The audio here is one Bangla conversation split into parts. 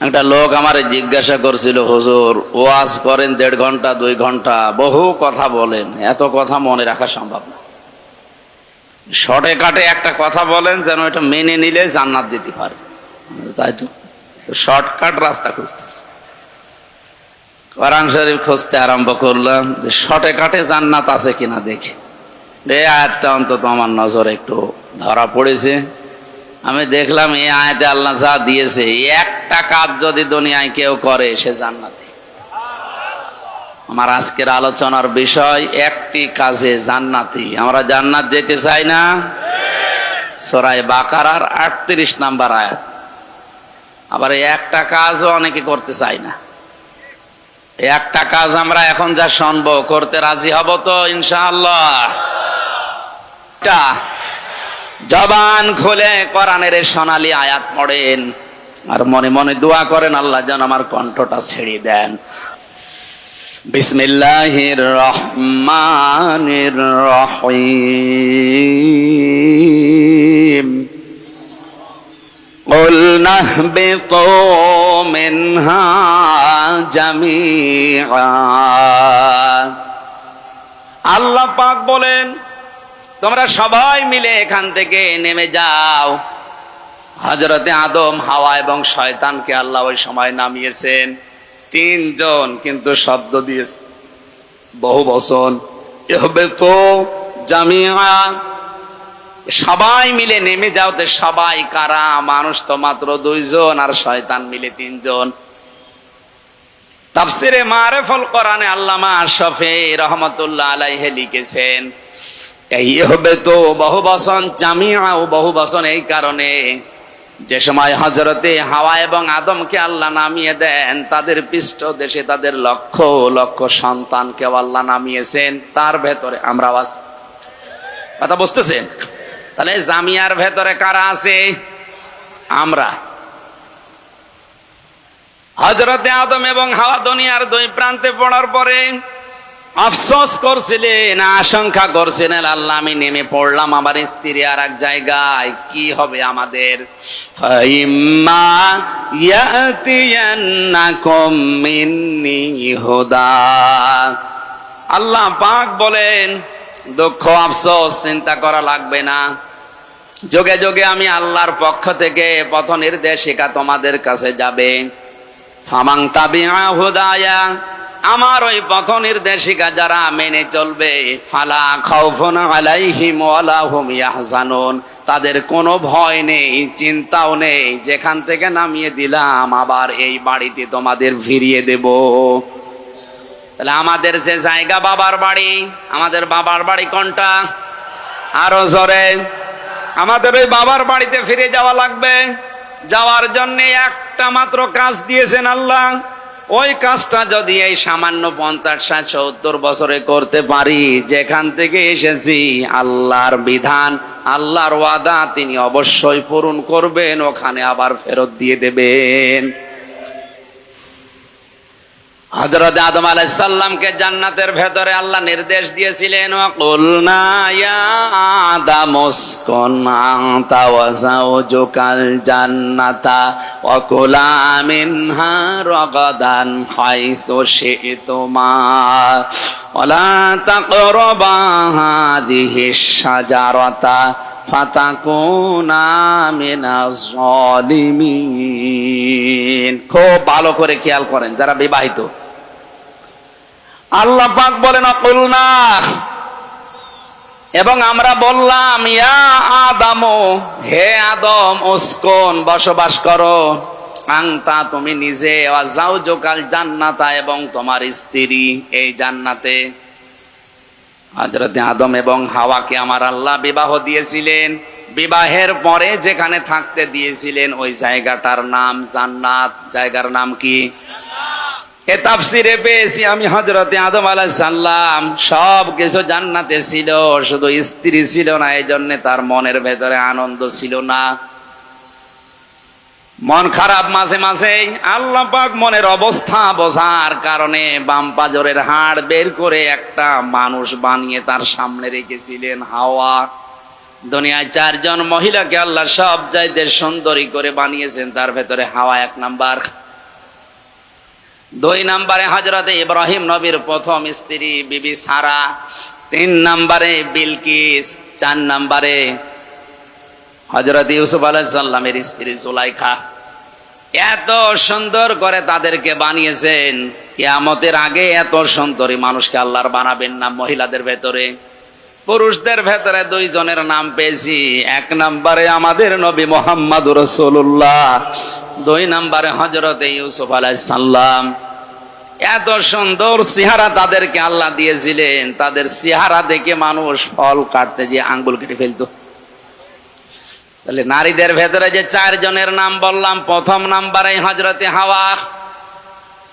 একটা লোক আমার জিজ্ঞাসা করছিল, হুজুর, ওয়াজ করেন দেড় ঘণ্টা, দুই ঘণ্টা, বহু কথা বলেন, এত কথা মনে রাখা সম্ভব না। শর্টে কাটে একটা কথা বলেন যেন এটা মেনে নিলে জান্নাত যেতে পারে। তাই তো? শর্টকাট রাস্তা খুঁজতেছে। কোরআন শরীফ খুঁজতে আরম্ভ করলাম যে শর্টে কাটে জান্নাত আছে কিনা দেখি। এই আয়াতটা অন্তত আমার নজরে একটু ধরা পড়েছে। আমি দেখলাম এই আয়াতে আল্লাহ যা দিয়েছে, একটা কাজ যদি দুনিয়ায় কেউ করে, সে জান্নাতি। আমার আজকের আলোচনার বিষয়, একটি কাজে জান্নাতি। আমরা জান্নাত যেতে চাই না? সরাই বাকারার আটত্রিশ নাম্বার আয়াত। আবার একটা কাজও অনেকে করতে চাই না। একটা কাজ আমরা এখন যা শুনব, করতে রাজি হব তো, ইনশাআল্লাহ। জবান খুলে কোরআনের এই সোনালী আয়াত পড়েন আর মনে মনে দোয়া করেন আল্লাহ যেন আমার কণ্ঠটা ছেড়ে দেন বিসমিল্লাহির রহমানির রহিম قلنا اهبطوا منها جميعا আল্লাহ পাক বলেন তোমরা সবাই মিলে এখান থেকে নেমে যাও। হজরতে আদম, হাওয়া এবং শয়তানকে আল্লাহ ওই সময় নামিয়েছেন। তিনজন কিন্তু শব্দ দিয়েছে। বহু এহবে তো জামিয়া। সবাই মিলে নেমে যাও তো সবাই কারা? মানুষ তো মাত্র দুইজন আর শয়তান মিলে তিনজন। তাফসিরে মারেফল কোরআনে আল্লামা শফে রহমতুল্লাহ আলাইহে লিখেছেন এই হবে তো বহু বসন জামিয়া ও বহু বসন এই কারণে যে সময় হজরতে হাওয়া এবং আদমকে আল্লাহ নামিয়ে দেন, তাদের পৃষ্ঠ দেশে তাদের লক্ষ লক্ষ সন্তানকে আল্লাহ নামিয়েছেন, তার ভেতরে আমরা আছি কথা বুঝতেছেন? তাহলে জামিয়ার ভেতরে কারা আছে? আমরা। হজরতে আদম এবং হাওয়া দুনিয়ার দুই প্রান্তে পড়ার পরে আফসোস করছিলেন আশঙ্কা করছিলেন আল্লাহ আমি নেমে পড়লাম আমার স্ত্রী আর এক জায়গায়। কি হবে আমাদের? আল্লাহ পাক বলেন, দুঃখ, আফসোস, চিন্তা করা লাগবে না। যোগে যোগে আমি আল্লাহর পক্ষ থেকে পথ নির্দেশিকা তোমাদের কাছে যাবে। ফামাং তাবিআ হুদায়া আমার ওই পথ নির্দেশিকা যারা মেনে চলবে, ফালা খাউফুন আলাইহিম ওয়ালা ইয়াহজানুন। তাদের কোনো ভয় নেই, চিন্তাও নেই, যেখান থেকে নামিয়ে দিলাম, আবার এই বাড়িতে তোমাদের ফিরিয়ে দেব। তাহলে আমাদের যে জায়গা বাবার বাড়ি, আমাদের বাবার বাড়ি কোনটা? আরও জোরে। আমাদের ওই বাবার বাড়িতে ফিরে যাওয়া লাগবে। যাওয়ার জন্য একটা মাত্র কাজ দিয়েছেন আল্লাহ। ওই কাজটা যদি এই সামান্য পঞ্চাশ, ষাট, সত্তর বছরে করতে পারি, যেখান থেকে এসেছি, আল্লাহর বিধান, আল্লাহর ওয়াদা তিনি অবশ্যই পূরণ করবেন, ওখানে আবার ফেরত দিয়ে দেবেন। হজরত আদম আলাইসাল্লামকে জান্নাতের ভেতরে আল্লাহ নির্দেশ দিয়েছিলেন খুব ভালো করে খেয়াল করেন, যারা বিবাহিত। আল্লাহ পাক বলেন অকুল না এবং আমরা বললাম, ইয়া আদম, হে আদম, উস্কন, বসবাস করো। আংতা তুমি নিজে যাও জোকাল জান্নাতা এবং তোমার স্ত্রী এই জান্নাতে। হজরতে আদম এবং হাওয়াকে আমার আল্লাহ বিবাহ দিয়েছিলেন। বিবাহের পরে যেখানে থাকতে দিয়েছিলেন, ওই জায়গাটার নাম জান্নাত। জায়গার নাম কি? এ তাফসিরে পেয়েছি আমি হজরতে আদম আলাইসাল্লাম সব কিছু জান্নাতে ছিল, শুধু স্ত্রী ছিল না এই জন্য তার মনের ভেতরে আনন্দ ছিল না। মন খারাপ মাঝে মাঝে, আল্লাহ পাক মনের অবস্থা বোঝার কারণে বাম পাজরের হাড় বের করে একটা মানুষ বানিয়ে তার সামনে রেখেছিলেন হাওয়া। দুনিয়ায় চারজন মহিলাকে আল্লাহ সব চাইতে সুন্দরী করে বানিয়েছেন, তার ভেতরে হাওয়া এক নাম্বার। দুই নম্বরে হজরতে ইব্রাহিম নবীর প্রথম স্ত্রী বিবি সারা, তিন নম্বরে বিলকিস, চার নম্বরে হজরত ইউসুফ আলাইসাল্লামের স্ত্রী জুলাইখা। এত সুন্দর করে তাদেরকে বানিয়েছেন, কিয়ামতের আগে এত সুন্দরী মানুষকে আল্লাহর বানাবেন না মহিলাদের ভেতরে। পুরুষদের ভেতরে দুইজনের নাম পেয়েছি। এক নম্বরে আমাদের নবী মোহাম্মদ রসুল্লাহ দুই নম্বরে হজরত ইউসুফ আলাইসাল্লাম এত সুন্দর চেহারা তাদেরকে আল্লাহ দিয়েছিলেন। তাদের চেহারা দেখে মানুষ ফল কাটতে যে আঙ্গুল কেটে ফেলতো। তাহলে নারীদের ভেতরে যে চারজনের নাম বললাম, প্রথম নাম্বারে হজরতে হাওয়া।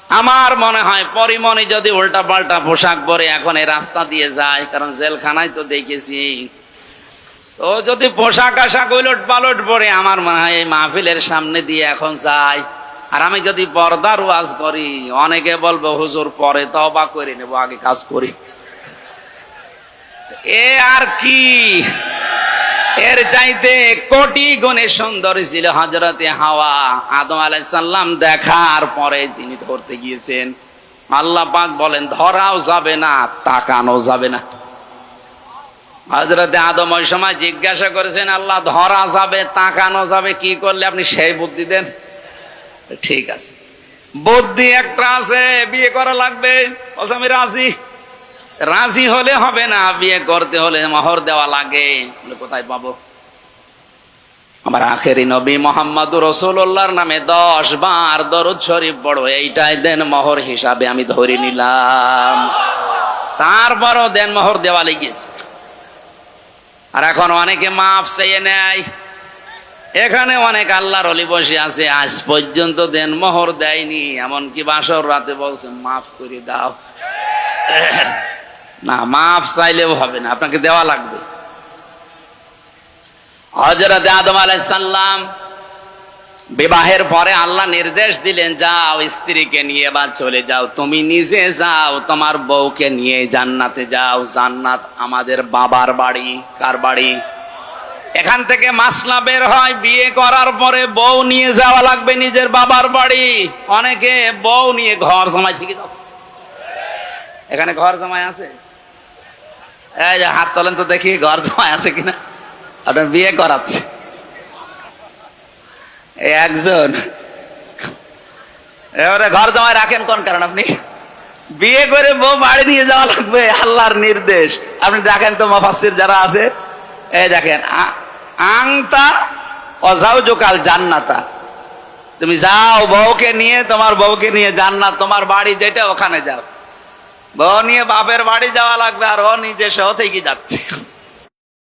আমার মনে হয় পরিমণি যদি উল্টা পাল্টা পোশাক পরে এখন এই রাস্তা দিয়ে যায়, কারণ জেলখানায় তো দেখেছি। ও যদি পোশাক আশাক উলট পালট পরে, আমার মনে হয় এই মাহফিলের সামনে দিয়ে এখন যায়। আর আমি যদি পর্দার ওয়াজ করি, অনেকে বলব, হুজুর, পরে তবা করে নেব, আগে কাজ করি। এ আর কি? এর চাইতে কোটি গুণে সুন্দর ছিল হজরতে হাওয়া। আদম আলাইসাল্লাম দেখার পরে তিনি ধরতে গিয়েছেন। আল্লাহ পাক বলেন, ধরাও যাবে না, তাকানো যাবে না। হজরতে আদম ওই সময় জিজ্ঞাসা করেছেন, আল্লাহ, ধরা যাবে, তাকানো যাবে, কি করলে আপনি সেই বুদ্ধি দেন? ঠিক আছে। বুদ্ধি একটা আছে, বিয়ে করা লাগবে আমি রাজি। রাজি হলে হবে না, বিয়ে করতে হলে মোহর দেওয়া লাগে। কোথায় পাবো? আমার আখেরি নবী মোহাম্মদ রসুল্লাহর নামে দশ বার দরুদ শরীফ পড়ো, এইটাই দেন মহর হিসাবে আমি ধরে নিলাম। তারপরও দেন মহর দেওয়া লেগেছে। আর এখন অনেকে মাফ চেয়ে নেয়। এখানে অনেক আল্লাহর অলি বসে আছে, আজ পর্যন্ত দেন মোহর দেয়নি। এমনকি বাসর রাতে বলছে, মাফ করে দাও। না, মাফ চাইলেও হবে না, আপনাকে দেওয়া লাগবে। হজরত আদম আলাইসাল্লাম বিবাহের পরে আল্লাহ নির্দেশ দিলেন, যাও স্ত্রীকে নিয়ে বা চলে যাও, তুমি নিজে যাও, তোমার বউকে নিয়ে জান্নাতে যাও, জান্নাত আমাদের বাবার বাড়ি। কার বাড়ি? এখান থেকে মাসলা বের হয়, বিয়ে করার পরে বউ নিয়ে যাওয়া লাগবে নিজের বাবার বাড়ি। অনেকে বউ নিয়ে ঘর সময় ঠিক এখানে ঘর জমায় আছে? এই যে হাত তোলেন তো দেখি ঘর জমায় আছে কিনা। আপনার বিয়ে করাচ্ছে। একজন। এবারে ঘর জমায় রাখেন কোন কারণ আপনি? বিয়ে করে বউ বাড়ি নিয়ে যাওয়া লাগবে, আল্লাহর নির্দেশ। আপনি দেখেন তো মাফাসির যারা আছে, এই দেখেন আংতা অজাও জোকাল জান্নাতা। তুমি যাও বউকে নিয়ে, তোমার বউকে নিয়ে জান্নাত, তোমার বাড়ি যেটা ওখানে যাও। নিয়ে বাপের বাড়ি যাওয়া লাগবে আর ও নিজে সহ থেকে যাচ্ছে।